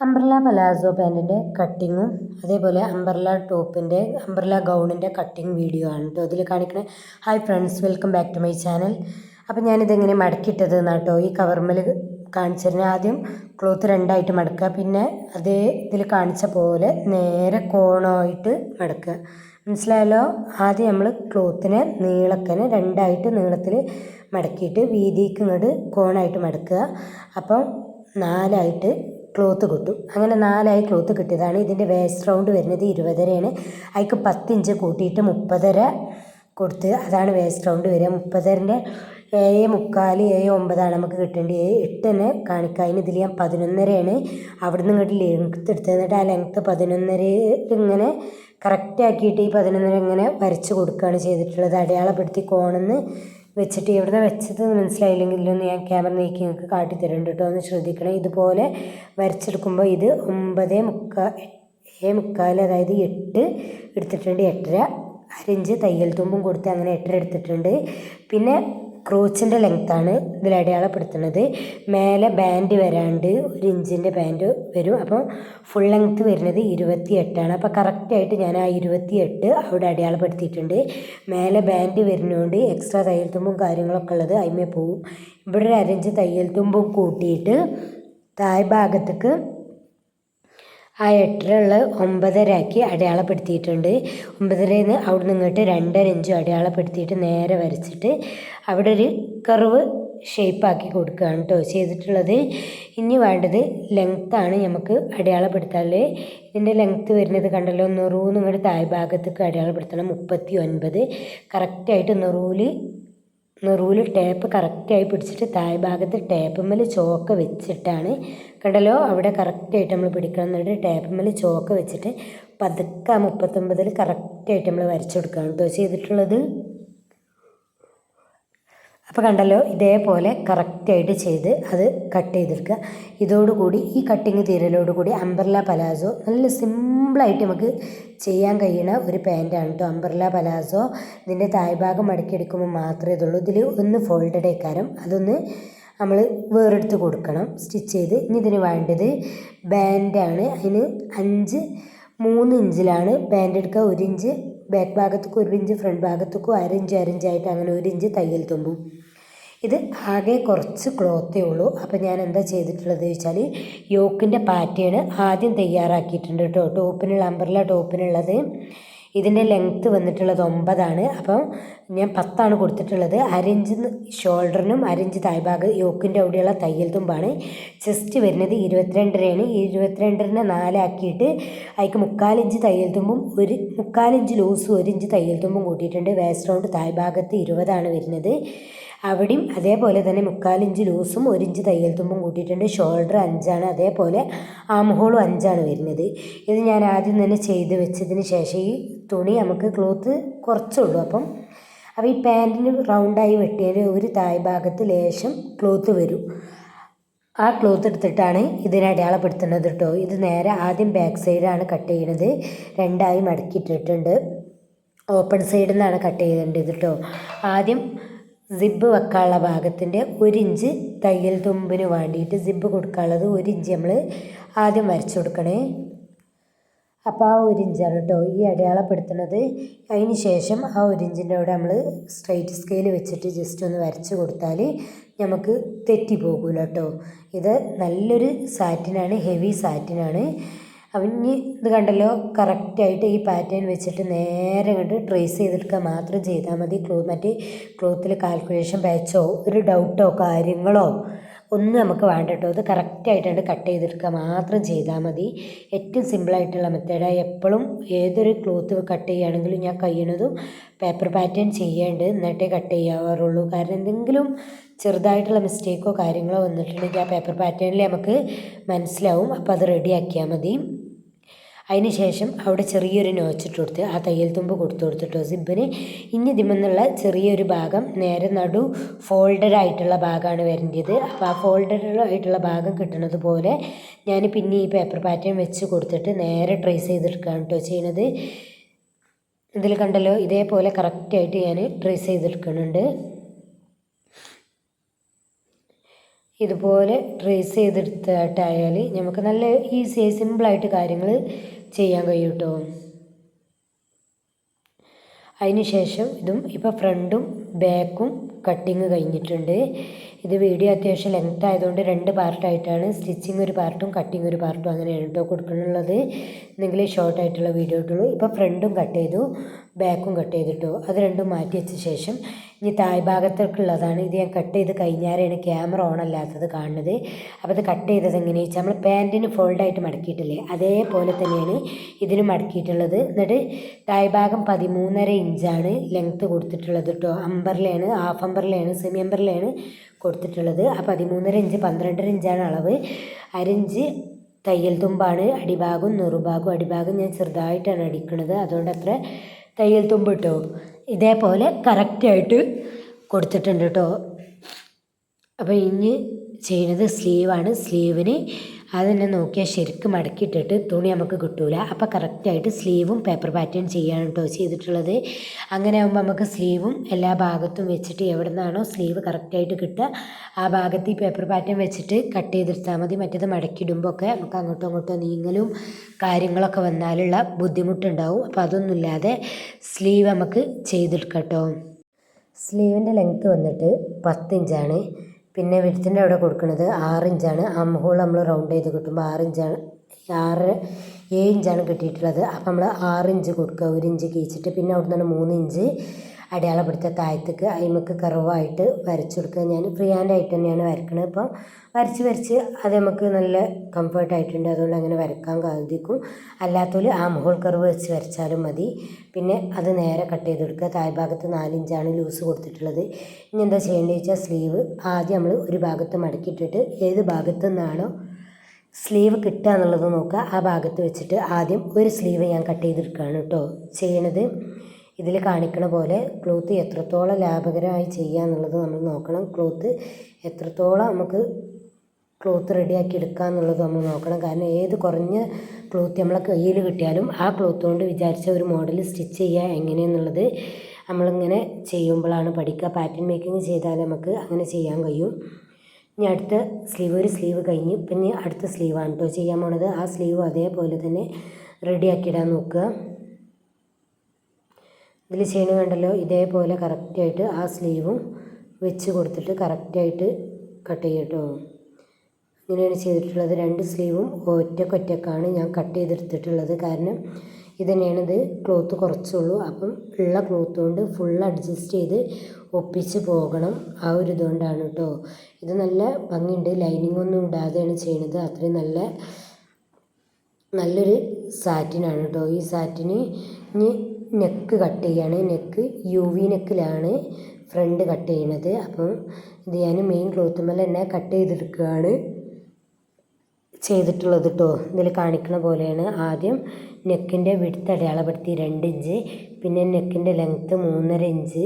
Umbrella palazzo പാന്റിന്റെ കട്ടിങ്ങും അതേപോലെ umbrella ടോപ്പിന്റെ umbrella ഗൗണിന്റെ cutting video ആണ് കേട്ടോ അതിൽ കാണിക്കണേ. Hi friends welcome back to my channel അപ്പോൾ ഞാനിതെങ്ങനെ മടക്കിയിട്ടത് കേട്ടോ ഈ കവർമ്മൽ കാണിച്ചതിന് ആദ്യം ക്ലോത്ത് രണ്ടായിട്ട് മടക്കുക. പിന്നെ അതേ ഇതിൽ കാണിച്ച പോലെ നേരെ കോണമായിട്ട് മടക്കുക. മനസ്സിലായല്ലോ? ആദ്യം നമ്മൾ ക്ലോത്തിനെ നീളക്കനെ രണ്ടായിട്ട് നീളത്തിൽ മടക്കിയിട്ട് വീതിക്ക് കോണായിട്ട് മടക്കുക. അപ്പം നാലായിട്ട് ക്ലോത്ത് കിട്ടും അങ്ങനെ നാലായി ക്ലോത്ത് കിട്ടിയതാണ്. ഇതിന്റെ വേസ്റ്റ് റൗണ്ട് വരുന്നത് ഇരുപതരയാണ്. അതിക്ക് പത്തിഞ്ച് കൂട്ടിയിട്ട് മുപ്പതര കൊടുത്ത് അതാണ് വേസ്റ്റ് റൗണ്ട് വരിക. മുപ്പതരന്റെ ഏഴ് മുക്കാൽ ഏഴ് ഒമ്പതാണ് നമുക്ക് കിട്ടേണ്ടത്. ഏഴ് എട്ട് തന്നെ കാണിക്കുക അതിന് ഇതിൽ ഞാൻ പതിനൊന്നരയാണ്. അവിടുന്ന് ഇങ്ങോട്ട് ലെങ്ത്ത് എടുത്തത് എന്നിട്ട് ആ ലെങ്ത്ത് പതിനൊന്നര ഇങ്ങനെ കറക്റ്റ് ആക്കിയിട്ട് ഈ പതിനൊന്നര ഇങ്ങനെ വരച്ച് കൊടുക്കുകയാണ് ചെയ്തിട്ടുള്ളത്. അടയാളപ്പെടുത്തി കോണെന്ന് വെച്ചിട്ട് എവിടെ വെച്ചത് മനസ്സിലായില്ലെങ്കിൽ ഒന്ന് ഞാൻ ക്യാമറ നീക്കി നിങ്ങൾക്ക് കാട്ടിത്തരുന്നുണ്ട് കേട്ടോ. ഒന്ന് ശ്രദ്ധിക്കണം. ഇതുപോലെ വരച്ചെടുക്കുമ്പോൾ ഇത് ഒമ്പത് മുക്കാൽ ഏ മുക്കാൽ അതായത് എട്ട് എടുത്തിട്ടുണ്ട്. എട്ടര അരഞ്ച് തയ്യൽ തുമ്പും കൊടുത്ത് അങ്ങനെ എട്ടര എടുത്തിട്ടുണ്ട്. പിന്നെ ക്രോച്ചിന്റെ ലെങ്ത്താണ് ഇതിൽ അടയാളപ്പെടുത്തുന്നത്. മേലെ ബാൻഡ് വരാണ്ട് ഒരു ഇഞ്ചിന്റെ ബാൻഡ് വരും. അപ്പോൾ ഫുൾ ലെങ്ത്ത് വരുന്നത് ഇരുപത്തി എട്ടാണ് അപ്പോൾ കറക്റ്റായിട്ട് ഞാൻ ആ ഇരുപത്തി എട്ട് അവിടെ അടയാളപ്പെടുത്തിയിട്ടുണ്ട്. മേലെ ബാൻഡ് വരുന്നതുകൊണ്ട് എക്സ്ട്രാ തയ്യൽ തുമ്പും കാര്യങ്ങളൊക്കെ ഉള്ളത് അതിമേ പോവും. ഇവിടെ ഒരു അരഞ്ച് തയ്യൽ തുമ്പും കൂട്ടിയിട്ട് താഴ് ഭാഗത്തേക്ക് ആ എട്ടരയുള്ള ഒമ്പതരയാക്കി അടയാളപ്പെടുത്തിയിട്ടുണ്ട്. ഒമ്പതരയിൽ നിന്ന് അവിടെ നിന്ന് ഇങ്ങോട്ട് രണ്ടര ഇഞ്ചും അടയാളപ്പെടുത്തിയിട്ട് നേരെ വരച്ചിട്ട് അവിടെ ഒരു കർവ് ഷേപ്പാക്കി കൊടുക്കുകയാണ് കേട്ടോ ചെയ്തിട്ടുള്ളത്. ഇനി വേണ്ടത് ലെങ്ത്താണ് നമുക്ക് അടയാളപ്പെടുത്താൽ ഇതിന്റെ ലെങ്ത്ത് വരുന്നത് കണ്ടല്ലോ നെറൂന്ന് ഇങ്ങോട്ട് താഴെ ഭാഗത്തേക്ക് അടയാളപ്പെടുത്തണം മുപ്പത്തി ഒൻപത്. കറക്റ്റായിട്ട് നെറൂൽ നെറൂൽ ടേപ്പ് കറക്റ്റായി പിടിച്ചിട്ട് താഴ് ഭാഗത്ത് ടേപ്പുമ്മൽ ചോക്ക വെച്ചിട്ടാണ്. കണ്ടല്ലോ? അവിടെ കറക്റ്റായിട്ട് നമ്മൾ പിടിക്കണം എന്നിട്ട് ടേപ്പുമ്മൽ ചോക്ക വെച്ചിട്ട് പതുക്കെ മുപ്പത്തൊമ്പതിൽ കറക്റ്റായിട്ട് നമ്മൾ വരച്ചു കൊടുക്കുകയാണ് കേട്ടോ ചെയ്തിട്ടുള്ളത്. അപ്പോൾ കണ്ടല്ലോ ഇതേപോലെ കറക്റ്റായിട്ട് ചെയ്ത് അത് കട്ട് ചെയ്തെടുക്കുക. ഇതോടുകൂടി ഈ കട്ടിങ് തീരലോടുകൂടി അംബർല പലാസോ നല്ല സിമ്പിളായിട്ട് നമുക്ക് ചെയ്യാൻ കഴിയുന്ന ഒരു പാന്റാണ് കേട്ടോ അംബർല പലാസോ ഇതിന്റെ തായ്ഭാഗം മടക്കിയെടുക്കുമ്പോൾ മാത്രമേ ഇതുള്ളൂ. ഇതിൽ ഒന്ന് ഫോൾഡഡ് ആയിക്കാരം. അതൊന്ന് നമ്മൾ വേറെടുത്ത് കൊടുക്കണം. സ്റ്റിച്ച് ചെയ്ത് ഇനി ഇതിന് വേണ്ടത് ബാൻഡാണ് അതിന് അഞ്ച് മൂന്ന് ഇഞ്ചിലാണ് ബാൻഡ് എടുക്കുക. ഒരു ഇഞ്ച് ബാക്ക് ഭാഗത്തേക്കും ഒരു ഇഞ്ച് ഫ്രണ്ട് ഭാഗത്തേക്കും അരഞ്ച് അരഞ്ചായിട്ട് അങ്ങനെ ഒരു ഇഞ്ച് തയ്യൽ തുമ്പും. ഇത് ആകെ കുറച്ച് ക്ലോത്തേ ഉള്ളൂ. അപ്പോൾ ഞാൻ എന്താ ചെയ്തിട്ടുള്ളത് വെച്ചാൽ യോക്കിന്റെ പാറ്റേൺ ആദ്യം തയ്യാറാക്കിയിട്ടുണ്ട് കേട്ടോ. ടോപ്പിനുള്ള അമ്പർല ടോപ്പിനുള്ളത് ഇതിന്റെ ലെങ്ത്ത് വന്നിട്ടുള്ളത് ഒമ്പതാണ്. അപ്പം ഞാൻ പത്താണ് കൊടുത്തിട്ടുള്ളത്. അരഞ്ച് ഷോൾഡറിനും അരഞ്ച് താഴ്ഭാഗം യോക്കിന്റെ അവിടെയുള്ള തയ്യൽ തുമ്പാണ്. ചെസ്റ്റ് വരുന്നത് ഇരുപത്തിരണ്ടരയാണ്. ഇരുപത്തിരണ്ടരനെ നാലാക്കിയിട്ട് അതിക്ക് മുക്കാലിഞ്ച് തയ്യൽ തുമ്പും ഒരു മുക്കാലിഞ്ച് ലൂസും ഒരു ഇഞ്ച് തയ്യൽ തുമ്പും കൂട്ടിയിട്ടുണ്ട്. വേസ്റ്റ് റൗണ്ട് താഴ്ഭാഗത്ത് ഇരുപതാണ് വരുന്നത്. അവിടെയും അതേപോലെ തന്നെ മുക്കാലിഞ്ച് ലൂസും ഒരു ഇഞ്ച് തയ്യൽ തുമ്പും കൂട്ടിയിട്ടുണ്ട്. ഷോൾഡർ അഞ്ചാണ്. അതേപോലെ ആം ഹോളും അഞ്ചാണ് വരുന്നത്. ഇത് ഞാൻ ആദ്യം തന്നെ ചെയ്ത് വെച്ചതിന് ശേഷം ഈ തുണി നമുക്ക് ക്ലോത്ത് കുറച്ചുള്ളൂ. അപ്പം അപ്പോൾ ഈ പാന്റിന് റൗണ്ടായി വെട്ടിയാൽ ഒരു തായ് ഭാഗത്ത് ലേശം ക്ലോത്ത് വരും. ആ ക്ലോത്ത് എടുത്തിട്ടാണ് ഇതിനെ അടയാളപ്പെടുത്തുന്നത് കേട്ടോ ഇത് നേരെ ആദ്യം ബാക്ക് സൈഡാണ് കട്ട് ചെയ്യുന്നത് രണ്ടായി മടക്കിയിട്ടിട്ടുണ്ട്. ഓപ്പൺ സൈഡിൽ നിന്നാണ് കട്ട് ചെയ്തിട്ടുണ്ട് ഇത് കേട്ടോ ആദ്യം സിബ്ബ് വെക്കാനുള്ള ഭാഗത്തിന്റെ ഒരു ഇഞ്ച് തയ്യൽ തുമ്പിന് വേണ്ടിയിട്ട് സിബ്ബ് കൊടുക്കാനുള്ളത് ഒരു നമ്മൾ ആദ്യം വരച്ചു കൊടുക്കണേ. അപ്പോൾ ആ ഒരു ഇഞ്ചാണ് കേട്ടോ ഈ അടയാളപ്പെടുത്തുന്നത്. അതിന് ശേഷം ആ ഒരു ഇഞ്ചിന്റെ അവിടെ നമ്മൾ സ്ട്രൈറ്റ് സ്കെയിൽ വെച്ചിട്ട് ജസ്റ്റ് ഒന്ന് വരച്ച് കൊടുത്താൽ നമുക്ക് തെറ്റി പോകില്ല കേട്ടോ ഇത് നല്ലൊരു സാറ്റിനാണ് ഹെവി സാറ്റിനാണ് അപ്പം ഇനി ഇത് കണ്ടല്ലോ കറക്റ്റായിട്ട് ഈ പാറ്റേൺ വെച്ചിട്ട് നേരെ കണ്ട് ട്രേസ് ചെയ്തെടുക്കുക മാത്രം ചെയ്താൽ മതി. ക്ലോ മറ്റേ ക്ലോത്തിൽ കാൽക്കുലേഷൻ പാച്ചോ ഒരു ഡൗട്ടോ കാര്യങ്ങളോ ഒന്നും നമുക്ക് വേണ്ട കേട്ടോ. ഇത് കറക്റ്റായിട്ടാണ് കട്ട് ചെയ്തെടുക്കുക. മാത്രം ചെയ്താൽ മതി. ഏറ്റവും സിമ്പിളായിട്ടുള്ള മെത്തേഡാണ് എപ്പോഴും ഏതൊരു ക്ലോത്ത് കട്ട് ചെയ്യുകയാണെങ്കിലും ഞാൻ കഴിയണതും പേപ്പർ പാറ്റേൺ ചെയ്യേണ്ടത് എന്നിട്ടേ കട്ട് ചെയ്യാറുള്ളൂ. കാരണം എന്തെങ്കിലും ചെറുതായിട്ടുള്ള മിസ്റ്റേക്കോ കാര്യങ്ങളോ വന്നിട്ടുണ്ടെങ്കിൽ ആ പേപ്പർ പാറ്റേണിൽ നമുക്ക് മനസ്സിലാവും. അപ്പോൾ അത് റെഡിയാക്കിയാൽ മതി. അതിന് ശേഷം അവിടെ ചെറിയൊരു നോച്ചിട്ട് കൊടുത്ത് ആ തയ്യൽ തുമ്പ് കൊടുത്തു കൊടുത്തിട്ടോ സിബിന് ഇനി ഇതിമെന്നുള്ള ചെറിയൊരു ഭാഗം നേരെ നടു ഫോൾഡഡ് ആയിട്ടുള്ള ഭാഗമാണ് വരേണ്ടത്. അപ്പോൾ ആ ഫോൾഡഡ് ആയിട്ടുള്ള ഭാഗം കിട്ടുന്നത് പോലെ ഞാൻ പിന്നെ ഈ പേപ്പർ പാറ്റേൺ വെച്ച് കൊടുത്തിട്ട് നേരെ ട്രേസ് ചെയ്തെടുക്കുകയാണ് കേട്ടോ ചെയ്യണത്. ഇതിൽ കണ്ടല്ലോ ഇതേപോലെ കറക്റ്റായിട്ട് ഞാൻ ട്രേസ് ചെയ്തെടുക്കുന്നുണ്ട്. ഇതുപോലെ ട്രേസ് ചെയ്തെടുത്തിട്ടായാൽ നമുക്ക് നല്ല ഈസിയായി സിമ്പിളായിട്ട് കാര്യങ്ങൾ ചെയ്യാൻ കഴിയും കേട്ടോ അതിന് ശേഷം ഇതും ഇപ്പോൾ ഫ്രണ്ടും ബാക്കും കട്ടിങ് കഴിഞ്ഞിട്ടുണ്ട്. ഇത് വീഡിയോ അത്യാവശ്യം ലെങ്ത് ആയതുകൊണ്ട് രണ്ട് പാർട്ടായിട്ടാണ് സ്റ്റിച്ചിങ് ഒരു പാർട്ടും കട്ടിങ് ഒരു പാർട്ടും അങ്ങനെയാണ് കേട്ടോ കൊടുക്കുന്നുള്ളത് എന്തെങ്കിൽ ഷോർട്ട് ആയിട്ടുള്ള വീഡിയോ ഇട്ടുള്ളൂ ഇപ്പോൾ ഫ്രണ്ടും കട്ട് ചെയ്തു ബാക്കും കട്ട് ചെയ്തിട്ടു. അത് രണ്ടും മാറ്റി വെച്ച ശേഷം ഇനി താഴ്ഭാഗത്തേക്കുള്ളതാണ് ഇത് ഞാൻ കട്ട് ചെയ്ത് കഴിഞ്ഞാലാണ് ക്യാമറ ഓൺ അല്ലാത്തത് കാണുന്നത്. അപ്പോൾ ഇത് കട്ട് ചെയ്തത് എങ്ങനെയാണെന്ന് വെച്ചാൽ നമ്മൾ പാന്റിന് ഫോൾഡായിട്ട് മടക്കിയിട്ടില്ലേ? അതേപോലെ തന്നെയാണ് ഇതിന് മടക്കിയിട്ടുള്ളത്. എന്നിട്ട് താഴ്ഭാഗം പതിമൂന്നര ഇഞ്ചാണ് ലെങ്ത്ത് കൊടുത്തിട്ടുള്ളത് കേട്ടോ അമ്പറിലാണ് ഹാഫ് അമ്പറിലാണ് സെമി അമ്പറിലാണ് കൊടുത്തിട്ടുള്ളത്. ആ പതിമൂന്നര ഇഞ്ച് പന്ത്രണ്ടര ഇഞ്ചാണ് അളവ്. അരഞ്ച് തയ്യൽ തുമ്പാണ് അടിഭാഗവും നെറുഭാഗവും. അടിഭാഗം ഞാൻ ചെറുതായിട്ടാണ് അടിക്കുന്നത് അതുകൊണ്ട് അത്ര തയ്യൽ തുമ്പ് കേട്ടോ ഇതേപോലെ കറക്റ്റായിട്ട് കൊടുത്തിട്ടുണ്ട് കേട്ടോ അപ്പോൾ ഇനി ചെയ്യുന്നത് സ്ലീവാണ്. സ്ലീവിന് അത് തന്നെ നോക്കിയാൽ ശരിക്കും മടക്കിയിട്ടിട്ട് തുണി നമുക്ക് കിട്ടൂല. അപ്പോൾ കറക്റ്റായിട്ട് സ്ലീവും പേപ്പർ പാറ്റേൺ ചെയ്യാണ് കേട്ടോ ചെയ്തിട്ടുള്ളത്. അങ്ങനെ ആകുമ്പോൾ നമുക്ക് സ്ലീവും എല്ലാ ഭാഗത്തും വെച്ചിട്ട് എവിടെ നിന്നാണോ സ്ലീവ് കറക്റ്റായിട്ട് കിട്ടുക ആ ഭാഗത്ത് ഈ പേപ്പർ പാറ്റേൺ വെച്ചിട്ട് കട്ട് ചെയ്തെടുത്താൽ മതി. മറ്റേത് മടക്കിയിടുമ്പോൾ ഒക്കെ നമുക്ക് അങ്ങോട്ടും ഇങ്ങോട്ടും നീങ്ങലും കാര്യങ്ങളൊക്കെ വന്നാലുള്ള ബുദ്ധിമുട്ടുണ്ടാവും. അപ്പോൾ അതൊന്നുമില്ലാതെ സ്ലീവ് നമുക്ക് ചെയ്തെടുക്കാം കേട്ടോ സ്ലീവിന്റെ ലെങ്ത്ത് വന്നിട്ട് പത്തിഞ്ചാണ് പിന്നെ വെളിച്ചെണ്ണ അവിടെ കൊടുക്കുന്നത് ആറ് ഇഞ്ചാണ് ആ ഹോൾ നമ്മൾ റൗണ്ട് ചെയ്ത് കിട്ടുമ്പോൾ ആറ് ഇഞ്ചാണ് ആറ് ഏഴ് ഇഞ്ചാണ് കിട്ടിയിട്ടുള്ളത്. അപ്പം നമ്മൾ ആറ് ഇഞ്ച് കൊടുക്കുക ഒരു ഇഞ്ച് കീച്ചിട്ട് പിന്നെ അവിടെ നിന്ന് മൂന്ന് ഇഞ്ച് അടയാളപ്പെടുത്തുക താഴത്തേക്ക് അയിമക്ക് കറവായിട്ട് വരച്ചു കൊടുക്കുക. ഞാൻ ഫ്രീ ഹാൻഡ് ആയിട്ട് തന്നെയാണ് വരക്കണത്. അപ്പം വരച്ച് വരച്ച് അത് നമുക്ക് നല്ല കംഫർട്ടായിട്ടുണ്ട് അതുകൊണ്ട് അങ്ങനെ വരക്കാൻ സാധിക്കും അല്ലാത്തവർ ആ മുകൾ കർവ് വെച്ച് വരച്ചാലും മതി. പിന്നെ അത് നേരെ കട്ട് ചെയ്ത് കൊടുക്കുക. താഴ്ഭാഗത്ത് നാലിഞ്ചാണ് ലൂസ് കൊടുത്തിട്ടുള്ളത്. ഇനി എന്താ ചെയ്യേണ്ടത് വെച്ചാൽ സ്ലീവ് ആദ്യം നമ്മൾ ഒരു ഭാഗത്ത് മടക്കിയിട്ടിട്ട് ഏത് ഭാഗത്തു നിന്നാണോ സ്ലീവ് കിട്ടുക എന്നുള്ളത് നോക്കുക. ആ ഭാഗത്ത് വെച്ചിട്ട് ആദ്യം ഒരു സ്ലീവ് ഞാൻ കട്ട് ചെയ്തെടുക്കുകയാണ് കേട്ടോ ചെയ്യണത്. ഇതിൽ കാണിക്കണ പോലെ ക്ലോത്ത് എത്രത്തോളം ലാഭകരമായി ചെയ്യുക എന്നുള്ളത് നമ്മൾ നോക്കണം. ക്ലോത്ത് എത്രത്തോളം നമുക്ക് ക്ലോത്ത് റെഡിയാക്കി എടുക്കുക എന്നുള്ളത് നമ്മൾ നോക്കണം. കാരണം ഏത് കുറഞ്ഞ ക്ലോത്ത് നമ്മളെ കയ്യിൽ കിട്ടിയാലും ആ ക്ലോത്ത് കൊണ്ട് വിചാരിച്ച ഒരു മോഡൽ സ്റ്റിച്ച് ചെയ്യുക എങ്ങനെയെന്നുള്ളത് നമ്മളിങ്ങനെ ചെയ്യുമ്പോഴാണ് പഠിക്കുക. പാറ്റേൺ മേക്കിംഗ് ചെയ്താൽ നമുക്ക് അങ്ങനെ ചെയ്യാൻ കഴിയും. ഇനി അടുത്ത സ്ലീവ് ഒരു സ്ലീവ് കഴിഞ്ഞ് പിന്നെ അടുത്ത സ്ലീവാണ് കേട്ടോ ചെയ്യാൻ പോണത്. ആ സ്ലീവ് അതേപോലെ തന്നെ റെഡിയാക്കി ഇടാൻ നോക്കുക. ഇതിൽ ചെയ്യണ കണ്ടല്ലോ? ഇതേപോലെ കറക്റ്റായിട്ട് ആ സ്ലീവും വെച്ച് കൊടുത്തിട്ട് കറക്റ്റായിട്ട് കട്ട് ചെയ്യട്ടോ ഇങ്ങനെയാണ് ചെയ്തിട്ടുള്ളത്. രണ്ട് സ്ലീവും ഒറ്റക്കൊറ്റക്കാണ് ഞാൻ കട്ട് ചെയ്തെടുത്തിട്ടുള്ളത്. കാരണം ഇതന്നെയാണിത് ക്ലോത്ത് കുറച്ചുള്ളൂ. അപ്പം ഉള്ള ക്ലോത്ത് കൊണ്ട് ഫുൾ അഡ്ജസ്റ്റ് ചെയ്ത് ഒപ്പിച്ച് പോകണം. ആ ഒരു ഇതുകൊണ്ടാണ് കേട്ടോ ഇത് നല്ല ഭംഗിയുണ്ട്. ലൈനിങ് ഒന്നും ഇടാതെയാണ് ചെയ്യണത്. അത്രയും നല്ല നല്ലൊരു സാറ്റിനാണ് കേട്ടോ ഈ സാറ്റിന് ഇനി നെക്ക് കട്ട് ചെയ്യാണ്. നെക്ക് യു വി നെക്കിലാണ് ഫ്രണ്ട് കട്ട് ചെയ്യണത്. അപ്പം ഇത് ഞാൻ മെയിൻ ക്ലോത്തുമ്മൽ തന്നെ കട്ട് ചെയ്തെടുക്കുകയാണ് ചെയ്തിട്ടുള്ളത് കേട്ടോ ഇതിൽ കാണിക്കുന്ന പോലെയാണ്. ആദ്യം നെക്കിന്റെ വിടുത്ത് അടയാളപ്പെടുത്തി രണ്ട് ഇഞ്ച് പിന്നെ നെക്കിന്റെ ലെങ്ത്ത് മൂന്നര ഇഞ്ച്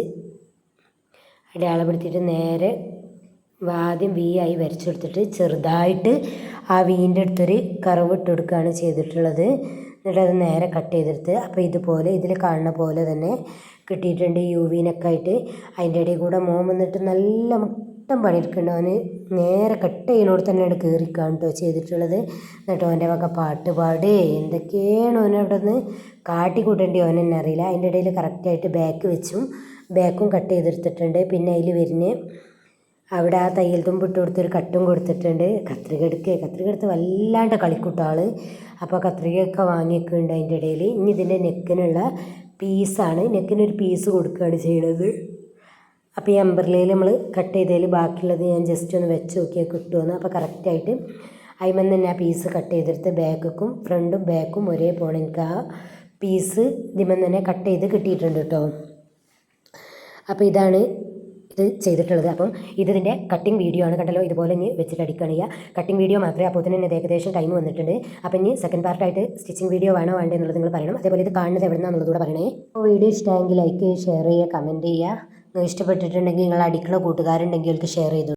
അടയാളപ്പെടുത്തിയിട്ട് നേരെ ആദ്യം വി ആയി വരച്ചെടുത്തിട്ട് ചെറുതായിട്ട് ആ വീന്റെ അടുത്തൊരു കറവ് ഇട്ട് കൊടുക്കുകയാണ് ചെയ്തിട്ടുള്ളത്. എന്നിട്ട് അത് നേരെ കട്ട് ചെയ്തെടുത്ത് അപ്പോൾ ഇതുപോലെ ഇതിൽ കാണുന്ന പോലെ തന്നെ കിട്ടിയിട്ടുണ്ട് യു വിനൊക്കെ അതിന്റെ ഇടയിൽ കൂടെ മോൻ വന്നിട്ട് നല്ല മുട്ടം പണിയെടുക്കുന്നുണ്ട്. അവന് നേരെ കട്ട് ചെയ്യുന്നോട് തന്നെയാണ് കയറിക്കാണ് കേട്ടോ ചെയ്തിട്ടുള്ളത്. എന്നിട്ട് അവന്റെ വക പാട്ട് പാടേ. എന്തൊക്കെയാണ് അവനവിടെ നിന്ന് കാട്ടിക്കൂട്ടേണ്ടി അവൻ തന്നെ അറിയില്ല. അതിന്റെ ഇടയിൽ കറക്റ്റായിട്ട് ബാക്ക് വെച്ചും ബാക്കും കട്ട് ചെയ്തെടുത്തിട്ടുണ്ട്. പിന്നെ അതിൽ വരുന്ന അവിടെ ആ തയ്യൽ തുമ്പ് ഇട്ട് കൊടുത്തൊരു കട്ടും കൊടുത്തിട്ടുണ്ട്. കത്രിക എടുക്കുക കത്രിക എടുത്ത് വല്ലാണ്ട് കളിക്കൂട്ടാൾ. അപ്പോൾ കത്രികയൊക്കെ വാങ്ങിയിട്ടുണ്ട് അതിന്റെ ഇടയിൽ. ഇനി ഇതിന്റെ നെക്കിനുള്ള പീസാണ്. നെക്കിനൊരു പീസ് കൊടുക്കുകയാണ് ചെയ്യണത്. അപ്പോൾ ഈ അമ്പർലയിൽ നമ്മൾ കട്ട് ചെയ്തതിൽ ബാക്കിയുള്ളത് ഞാൻ ജസ്റ്റ് ഒന്ന് വെച്ച് നോക്കിയാൽ കിട്ടുമെന്ന് അപ്പോൾ കറക്റ്റായിട്ട് അതിമെന്ന് തന്നെ ആ പീസ് കട്ട് ചെയ്തെടുത്ത് ബാക്കും ഫ്രണ്ടും ബാക്കും ഒരേ പോലെ എനിക്ക് ആ പീസ് ഇതിമൻ തന്നെ കട്ട് ചെയ്ത് കിട്ടിയിട്ടുണ്ട് കേട്ടോ. അപ്പോൾ ഇതാണ് ഇത് ചെയ്തിട്ടുള്ളത്. അപ്പം ഇത് ഇതിന്റെ കട്ടിങ് വീഡിയോ ആണ് കണ്ടല്ലോ. ഇതുപോലെ ഇനി വെച്ചിട്ട് അടിക്കുകയാണ് ചെയ്യുക. കട്ടിങ് വീഡിയോ മാത്രമേ അപ്പോൾ തന്നെ ഏകദേശം ടൈം വന്നിട്ടുണ്ട്. അപ്പം ഇനി സെക്കൻഡ് പാർട്ടായിട്ട് സ്റ്റിച്ചിങ് വീഡിയോ വേണോ വേണ്ടേ എന്നുള്ളത് നിങ്ങൾ പറയണം. അതേപോലെ ഇത് കാണുന്നത് എവിടെ കൂടെ പറയണേ. അപ്പോൾ വീഡിയോ ഇഷ്ടമെങ്കിൽ ലൈക്ക് ചെയ്യുക ഷെയർ ചെയ്യുക. കമന്റ് ചെയ്യുക ഇഷ്ടപ്പെട്ടിട്ടുണ്ടെങ്കിൽ നിങ്ങൾ അടിക്കുന്ന കൂട്ടുകാരുണ്ടെങ്കിൽ അവർക്ക് ഷെയർ ചെയ്തു